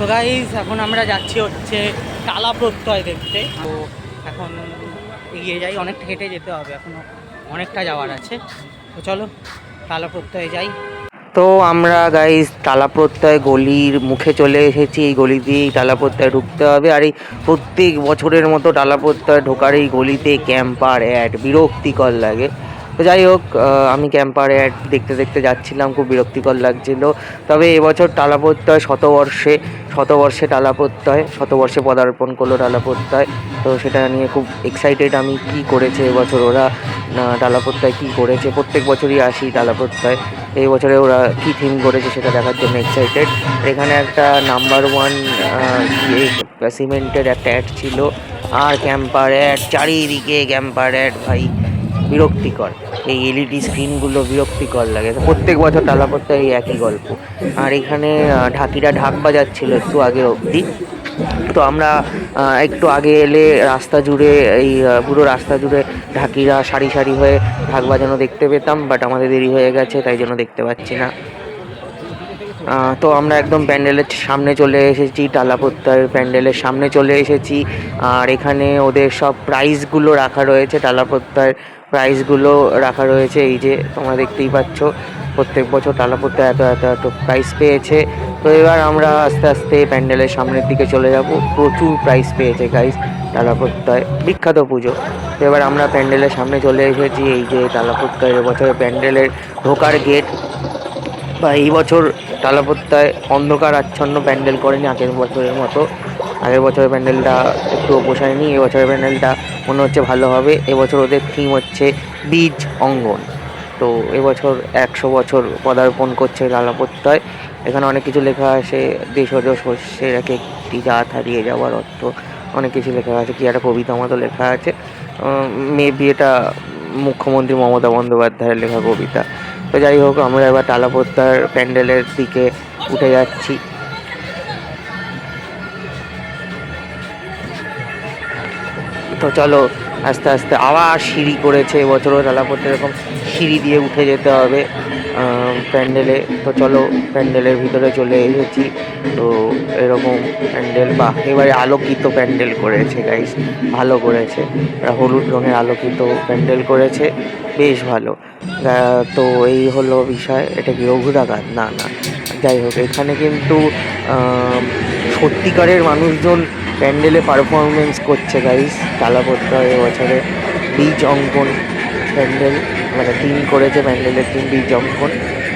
তো গাইজ এখন আমরা যাচ্ছি হচ্ছে টালা প্রত্যয় দেখতে। তো এখন এগিয়ে যাই, অনেকটা হেঁটে যেতে হবে এখনও অনেকটা যাওয়ার আছে। তো চলো টালা প্রত্যয়ে যাই। তো আমরা গাইজ টালা প্রত্যয় গলির মুখে চলে এসেছি, এই গলি দিয়েই টালা প্রত্যয় ঢুকতে হবে। আর এই প্রত্যেক বছরের মতো টালা প্রত্যয় ঢোকার এই গলিতে ক্যাম্পার অ্যাড বিরক্তিকর লাগে। তো যাই হোক আমি ক্যাম্পার অ্যাড দেখতে দেখতে যাচ্ছিলাম, খুব বিরক্তিকর লাগছিল। তবে এবছর টালা প্রত্যয় শতবর্ষে শতবর্ষে টালা প্রত্যয় শতবর্ষে পদার্পণ করল টালা প্রত্যয় তো সেটা নিয়ে খুব এক্সাইটেড আমি কি করেছে এবছর ওরা টালা প্রত্যয় কী করেছে। প্রত্যেক বছরই আসি টালা এই বছরে ওরা কী থিম করেছে সেটা দেখার জন্য এক্সাইটেড এখানে একটা নাম্বার ওয়ান সিমেন্টের একটা অ্যাড ছিল। আর ক্যাম্পার অ্যাড চারিদিকে ক্যাম্পার অ্যাড ভাই। বিরক্তিকর। এই এলইডি স্ক্রিনগুলো বিরক্তিকর লাগে। প্রত্যেক বছর টালা পড়তে এই একই গল্প। আর এখানে ঢাকিরা ঢাক বাজাচ্ছিল একটু আগে অবধি। তো আমরা একটু আগে এলে রাস্তা জুড়ে, এই পুরো রাস্তা জুড়ে ঢাকিরা সারি সারি হয়ে ঢাক বাজানো দেখতে পেতাম বাট আমাদের দেরি হয়ে গেছে, তাই জন্য দেখতে পাচ্ছি না। তো আমরা একদম প্যান্ডেলের সামনে চলে এসেছি টালা প্রত্যয়ের প্যান্ডেলের সামনে চলে এসেছি। আর এখানে ওদের সব প্রাইজগুলো রাখা রয়েছে টালা প্রাইজগুলো রাখা রয়েছে। এই যে তোমরা দেখতেই পাচ্ছ, প্রত্যেক বছর টালা প্রত্যয় এত এত এত প্রাইজ পেয়েছে। তো এবার আমরা আস্তে আস্তে প্যান্ডেলের সামনের দিকে চলে যাব। প্রচুর প্রাইজ পেয়েছে গাইজ টালা প্রত্যয় বিখ্যাত পুজো। তো এবার আমরা প্যান্ডেলের সামনে চলে এসেছি। এই যে টালা প্রত্যয় এবছরের প্যান্ডেলের ঢোকার গেট বা এই বছর টালাপত্তায় অন্ধকার আচ্ছন্ন প্যান্ডেল করেনি আগের বছরের মতো। আগের বছরের প্যান্ডেলটা একটু পোষায়নি এবছরের প্যান্ডেলটা মনে হচ্ছে ভালো হবে। এবছর ওদের থিম হচ্ছে বীজ অঙ্গন। তো এবছর একশো বছর পদার্পণ করছে টালাপত্তায় এখানে অনেক কিছু লেখা আছে দেশজ শস্যের এক একটি জাত হারিয়ে যাওয়ার অর্থ। অনেক কিছু লেখা আছে, কি একটা কবিতা মতো লেখা আছে। মেবি এটা মুখ্যমন্ত্রী মমতা বন্দ্যোপাধ্যায়ের লেখা কবিতা। তো যাই হোক, আমরা এবার টালাপত্তার প্যান্ডেলের দিকে উঠে যাচ্ছি। তো চলো, আস্তে আস্তে আবার সিঁড়ি করেছে, এবছরও টালাপত্তা এরকম সিঁড়ি দিয়ে উঠে যেতে হবে প্যান্ডেলে। তো চলো, প্যান্ডেলের ভিতরে চলে এসেছি। তো এরকম প্যান্ডেল বা এবারে আলোকিত প্যান্ডেল করেছে গাইস ভালো করেছে। হলুদ রঙের আলোকিত প্যান্ডেল করেছে, বেশ ভালো। তো এই হলো বিষয়, এটা কি রঘুরাঘাত না না। যাই হোক, এখানে কিন্তু সত্যিকারের মানুষজন প্যান্ডেলে পারফরমেন্স করছে গাইস তালাপত্র এবছরে বীজ অঙ্কন প্যান্ডেল মানে টিম করেছে প্যান্ডেলের টিম বীজ অঙ্কন।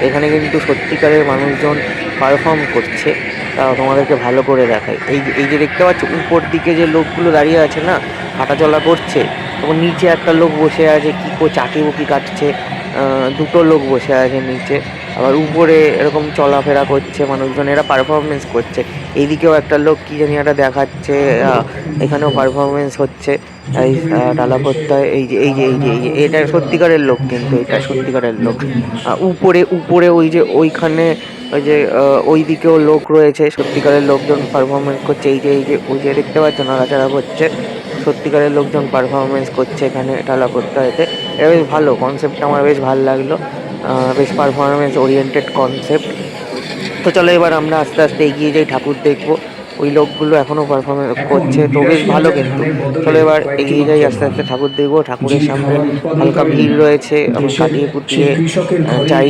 এখানে কিন্তু সত্যিকারের মানুষজন পারফর্ম করছে। তা তোমাদেরকে ভালো করে দেখায় এই এই যে দেখতে পাচ্ছ, উপর দিকে যে লোকগুলো দাঁড়িয়ে আছে না, হাঁটাচলা করছে তখন নিচে একটা লোক বসে আছে, কি কো, চাকি বুকি কাটছে দুটো লোক বসে আছে নিচে। আবার উপরে এরকম চলাফেরা করছে মানুষজন এরা পারফরমেন্স করছে। এইদিকেও একটা লোক কি জানি একটা দেখাচ্ছে এখানেও পারফরমেন্স হচ্ছে। এই আহ, ডালাপত্তায় এই যে এই যে এই যে এই যে এটা সত্যিকারের লোক কিন্তু এটা সত্যিকারের লোক। উপরে উপরে ওই যে ওইখানে ওই যে ওই দিকেও লোক রয়েছে সত্যিকারের লোকজন পারফরমেন্স করছে। এই যে এই যে ওই যে দেখতে পাচ্ছ নাড়াচাড়া করছে। সত্যিকারের লোকজন পারফরমেন্স করছে এখানে টালাপত্তায়তে এটা বেশ ভালো কনসেপ্টটা আমার বেশ ভালো লাগল। বেশ পারফরমেন্স ওরিয়েন্টেড কনসেপ্ট তো চলো এবার আমরা আস্তে আস্তে এগিয়ে যাই, ঠাকুর দেখব। ওই লোকগুলো এখনও পারফরমেন্স করছে, তো বেশ ভালো কিন্তু। চলো এবার এগিয়ে যাই, আস্তে আস্তে ঠাকুর দেখব। ঠাকুরের সামনে হালকা ভিড় রয়েছে, আমি কাটিয়ে কুটিয়ে যাই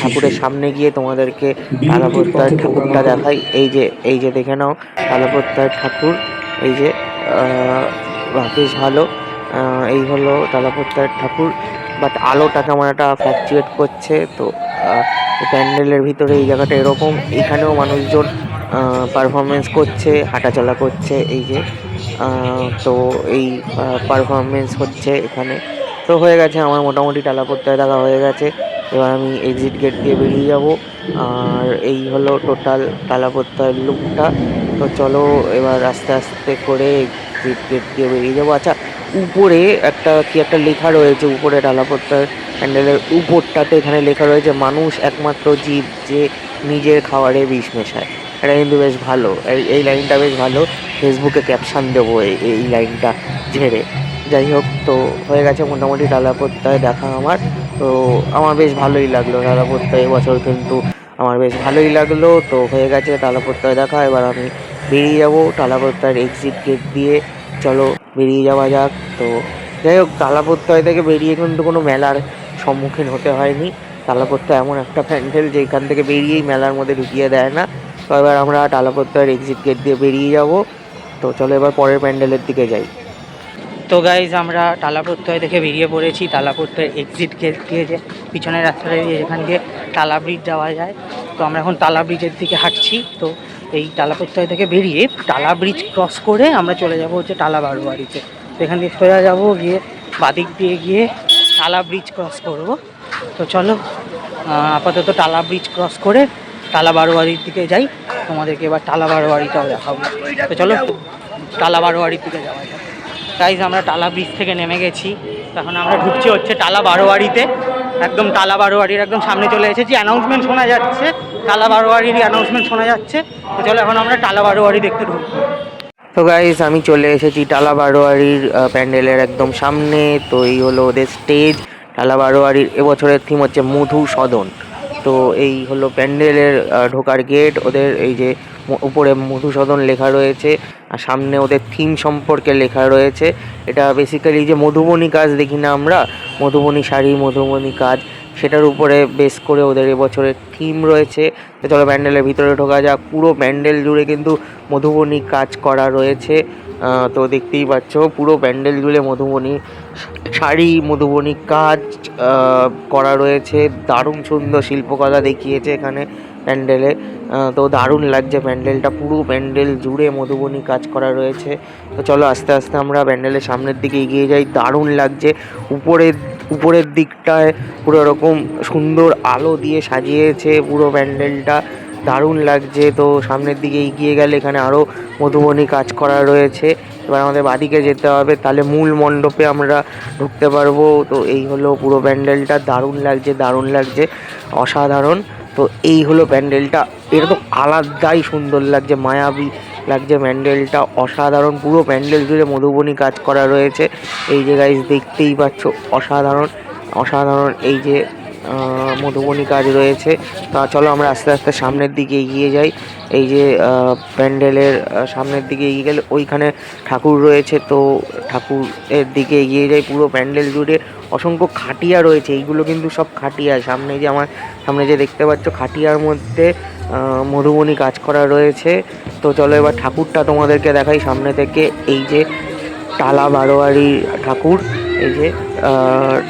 ঠাকুরের সামনে গিয়ে তোমাদেরকে তালাপত্তার ঠাকুরটা দেখাই। এই যে এই যে দেখে নাও তালাপত্তার ঠাকুর। এই যে বেশ ভালো। এই হলো তালাপত্তার ঠাকুর। বাট আলোটা কেমন একটা ফ্ল্যাকচুয়েট করছে, তো প্যান্ডেলের ভিতরে এই জায়গাটা এরকম। এখানেও মানুষজন পারফরমেন্স করছে, হাঁটাচলা করছে, এই যে তো এই পারফরমেন্স হচ্ছে এখানে। তো হয়ে গেছে, আমার মোটামুটি টালাপত্তায় দেখা হয়ে গেছে। এবার আমি এক্সিট গেট দিয়ে বেরিয়ে যাব। আর এই হলো টোটাল টালাপত্তার লুকটা তো চলো, এবার আস্তে আস্তে করে এক্সিট গেট দিয়ে বেরিয়ে যাব। আচ্ছা উপরে একটা কি একটা লেখা রয়েছে, উপরে টালাপত্তার প্যান্ডেলের উপরটাতে এখানে লেখা রয়েছে, মানুষ একমাত্র জীব যে নিজের খাবারে বিষ মেশায়। এটা কিন্তু বেশ ভালো। এই লাইনটা বেশ ভালো। ফেসবুকে ক্যাপশন দেবো এই লাইনটা ঝেড়ে। যাই হোক, তো হয়ে গেছে মোটামুটি ডালাপত্তায় দেখা আমার। তো আমার বেশ ভালোই লাগল ডালাপত্তায় এবছর কিন্তু আমার বেশ ভালোই লাগল। তো হয়ে গেছে টালাপত্তায় দেখা। এবার আমি বেরিয়ে যাব। টালাপত্তার এক্সিট গেট দিয়ে চলো বেরিয়ে যাওয়া যাক। তো যাই হোক তালাপত্তয় থেকে বেরিয়ে কিন্তু কোনো মেলার সম্মুখীন হতে হয়নি। তালাপত্তা এমন একটা প্যান্ডেল যে এখান থেকে বেরিয়েই মেলার মধ্যে ঢুকিয়ে দেয় না। তো এবার আমরা টালাপত্তার এক্সিট গেট দিয়ে বেরিয়ে যাব। তো চলো এবার পরের প্যান্ডেলের দিকে যাই। তো গাইজ আমরা টালাপত্তয় থেকে বেরিয়ে পড়েছি। টালাপত্তয় এক্সিট গেট দিয়ে যে পিছনের রাস্তাটা দিয়ে যেখান দিয়ে টালা ব্রিজ যাওয়া যায়। তো আমরা এখন টালা ব্রিজের দিকে হাঁটছি। তো এই টালাপত্তয় থেকে বেরিয়ে টালা ব্রিজ ক্রস করে আমরা চলে যাব হচ্ছে টালা বারোয়ারিতে। সেখান দিয়ে সোজা যাব গিয়ে বাদিক দিয়ে গিয়ে টালা ব্রিজ ক্রস করব। তো চলো আপাতত টালা ব্রিজ ক্রস করে টালা বারোয়ারির দিকে যাই। তোমাদেরকে এবার টালা বারোয়ারিটাও দেখাবো। তো চলো, টালা বারোয়ারির দিকে যাওয়া যাক। গাইজ আমরা টালা ব্রিজ থেকে নেমে গেছি। তখন আমরা ঢুকছি হচ্ছে টালা বারোয়ারিতে। একদম টালা বারোয়ারির একদম সামনে চলে এসেছি। অ্যানাউন্সমেন্ট শোনা যাচ্ছে। টালা বারোয়ারির অ্যানাউন্সমেন্ট শোনা যাচ্ছে। তো চলো এখন আমরা টালা বারোয়ারি দেখতে ঢুকবো। তো গাইজ আমি চলে এসেছি টালা বারোয়ারির প্যান্ডেলের একদম সামনে। তো এই হলো ওদের স্টেজ টালা বারোয়ারির এবছরের থিম হচ্ছে মধু সদন। তো এই হলো প্যান্ডেলের ঢোকার গেট ওদের এই যে উপরে মধুসদন লেখা রয়েছে। আর সামনে ওদের থিম সম্পর্কে লেখা রয়েছে। এটা বেসিক্যালি যে মধুবনী কাজ দেখি না আমরা, মধুবনী শাড়ি, মধুবনী কাজ, সেটার উপরে বেস করে ওদের এবছরের থিম রয়েছে। চলো প্যান্ডেলের ভিতরে ঢোকা যাক, পুরো প্যান্ডেল জুড়ে কিন্তু মধুবনী কাজ করা রয়েছে। তো দেখতেই পাচ্ছ, পুরো প্যান্ডেল জুড়ে মধুবনী শাড়ি, মধুবনী কাজ করা রয়েছে। দারুণ সুন্দর শিল্পকলা দেখিয়েছে এখানে। প্যান্ডেলে তো দারুণ লাগছে প্যান্ডেলটা। পুরো প্যান্ডেল জুড়ে মধুবনী কাজ করা রয়েছে। তো চলো আস্তে আস্তে আমরা প্যান্ডেলের সামনের দিকে এগিয়ে যাই। দারুণ লাগছে। উপরের উপরের দিকটায় পুরো এরকম সুন্দর আলো দিয়ে সাজিয়েছে পুরো প্যান্ডেলটা। দারুণ লাগছে। তো সামনের দিকে এগিয়ে গেলে এখানে আরও মধুবনী কাজ করা রয়েছে। এবার আমাদের বাদিকে যেতে হবে। তাহলে মূল মণ্ডপে আমরা ঢুকতে পারব। তো এই হলো পুরো প্যান্ডেলটা। দারুণ লাগছে দারুণ লাগছে। অসাধারণ। তো এই হলো প্যান্ডেলটা। এটা তো আলাদাই সুন্দর লাগছে, মায়াবী লাগছে প্যান্ডেলটা। অসাধারণ, পুরো প্যান্ডেল জুড়ে মধুবনী কাজ করা রয়েছে। এই যে গাইজ দেখতেই পাচ্ছ, অসাধারণ অসাধারণ। এই যে মধুবনী কাজ রয়েছে। তা চলো আমরা আস্তে আস্তে সামনের দিকে এগিয়ে যাই। এই যে প্যান্ডেলের সামনের দিকে এগিয়ে গেলে ওইখানে ঠাকুর রয়েছে। তো ঠাকুরের দিকে এগিয়ে যাই পুরো প্যান্ডেল জুড়ে। অসংখ্য খাটিয়া রয়েছে। এইগুলো কিন্তু সব খাটিয়া। সামনে যে আমার, সামনে যে দেখতে পাচ্ছ খাটিয়ার মধ্যে মধুবনী কাজ করা রয়েছে। তো চলো এবার ঠাকুরটা তোমাদেরকে দেখাই সামনে থেকে। এই যে টালা বারোয়ারি ঠাকুর। এই যে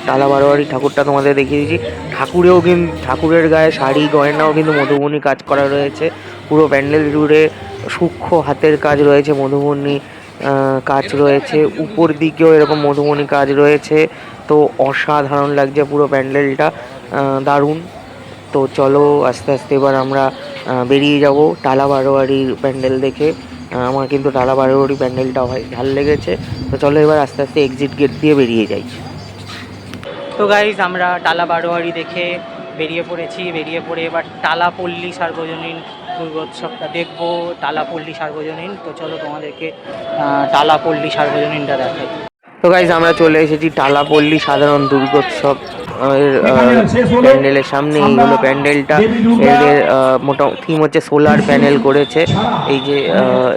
টালা বারোয়ারি ঠাকুরটা তোমাদের দেখিয়ে দিচ্ছি। ঠাকুরেও কিন্তু ঠাকুরের গায়ে শাড়ি, গয়নাও কিন্তু মধুবনী কাজ করা রয়েছে। পুরো প্যান্ডেল জুড়ে সূক্ষ্ম হাতের কাজ রয়েছে, মধুবনী কাজ রয়েছে। উপর দিকেও এরকম মধুবনী কাজ রয়েছে। তো অসাধারণ লাগছে পুরো প্যান্ডেলটা দারুণ। তো চলো আস্তে আস্তে এবার আমরা বেরিয়ে যাব টালা বারোয়ারির প্যান্ডেল দেখে। আমার কিন্তু টালা বারোয়ারি প্যান্ডেলটা হয় ভালো লেগেছে। তো চলো এবার আস্তে আস্তে এক্সিট গেট দিয়ে বেরিয়ে যাই। তো গাইজ আমরা টালা বারোয়ারি দেখে বেরিয়ে পড়েছি। বেরিয়ে পড়ে এবার টালা পল্লী সার্বজনীন দুর্গোৎসবটা দেখব। টালা পল্লী সার্বজনীন। তো চলো তোমাদেরকে আহ, টালা পল্লী সার্বজনীনটা দেখাই। তো গাইজ আমরা চলে এসেছি টালাপল্লী সাধারণ দুর্গোৎসব। প্যান্ডেলের সামনে। এই হলো প্যান্ডেলটা। এদের আহ, মোটা থিম হচ্ছে সোলার প্যানেল করেছে। এই যে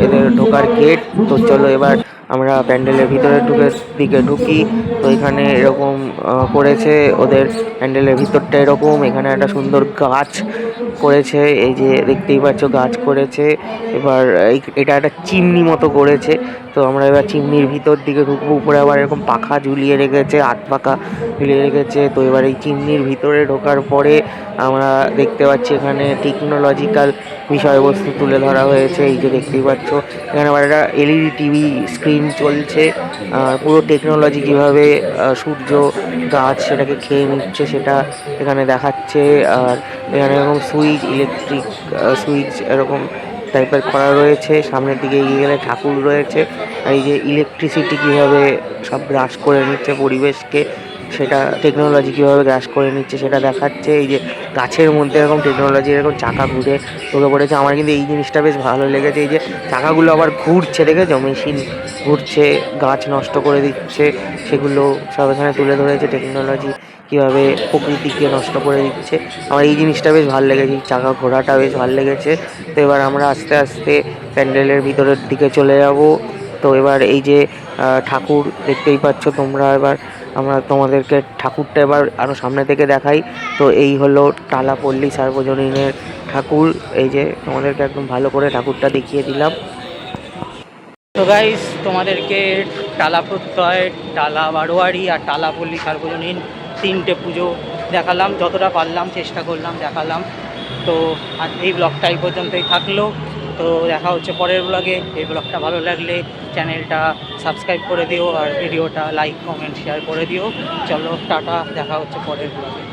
এদের ঢোকার গেট তো চলো এবার আমরা প্যান্ডেলের ভিতরে ঢুকে, দিকে ঢুকি। তো এখানে এরকম করেছে ওদের প্যান্ডেলের ভিতরটা এরকম। এখানে একটা সুন্দর গাছ করেছে। এই যে দেখতেই পাচ্ছ, গাছ করেছে। এবার এটা একটা চিমনি মতো করেছে। তো আমরা এবার চিমনির ভিতর দিকে ঢুকবো। উপরে আবার এরকম পাখা ঝুলিয়ে রেখেছে, হাত পাখা ঝুলিয়ে রেখেছে। তো এবার এই চিমনির ভিতরে ঢোকার পরে আমরা দেখতে পাচ্ছি এখানে টেকনোলজিক্যাল বিষয়বস্তু তুলে ধরা হয়েছে, এই যে দেখতেই পাচ্ছ। এখানে আবার একটা এলইডি টিভি স্ক্রিন চলছে। আর পুরো টেকনোলজি কীভাবে সূর্য, গাছ সেটাকে খেয়ে নিচ্ছে সেটা এখানে দেখাচ্ছে। আর এখানে এরকম সুইচ ইলেকট্রিক সুইচ এরকম টাইপের করা রয়েছে। সামনের দিকে এগিয়ে গেলে ঠাকুর রয়েছে। এই যে ইলেকট্রিসিটি কীভাবে সব গ্রাস করে নিচ্ছে পরিবেশকে সেটা টেকনোলজি কীভাবে গ্রাস করে নিচ্ছে সেটা দেখাচ্ছে। এই যে গাছের মধ্যে এরকম টেকনোলজি এরকম চাকা ঘুরে ঢুকে পড়েছে। আমার কিন্তু এই জিনিসটা বেশ ভালো লেগেছে। এই যে চাকাগুলো আবার ঘুরছে, দেখেছ? মেশিন ঘুরছে, গাছ নষ্ট করে দিচ্ছে, সেগুলো সব এখানে তুলে ধরেছে টেকনোলজি কীভাবে প্রকৃতিকে নষ্ট করে দিচ্ছে। আমার এই জিনিসটা বেশ ভালো লেগেছে। চাকা ঘোরাটা বেশ ভালো লেগেছে। তো এবার আমরা আস্তে আস্তে প্যান্ডেলের ভিতরের দিকে চলে যাব। তো এবার এই যে ঠাকুর দেখতেই পাচ্ছ তোমরা এবার, আমরা তোমাদেরকে ঠাকুরটা এবার আরও সামনে থেকে দেখাই। তো এই হলো টালাপল্লী সার্বজনীনের ঠাকুর। এই যে তোমাদেরকে একদম ভালো করে ঠাকুরটা দেখিয়ে দিলাম। তো গাইস তোমাদেরকে টালা প্রত্যয় টালা বারোয়ারি আর টালাপল্লী সার্বজনীন তিনটে পুজো দেখালাম। যতটা পারলাম, চেষ্টা করলাম দেখালাম। তো আর এই ব্লগটা এই পর্যন্তই থাকল। তো দেখা হচ্ছে পরের ব্লগে এই ব্লগটা ভালো লাগলে চ্যানেলটা সাবস্ক্রাইব করে দিও আর ভিডিওটা লাইক কমেন্ট শেয়ার করে দিও। চলো, টাটা, দেখা হচ্ছে পরের ব্লগে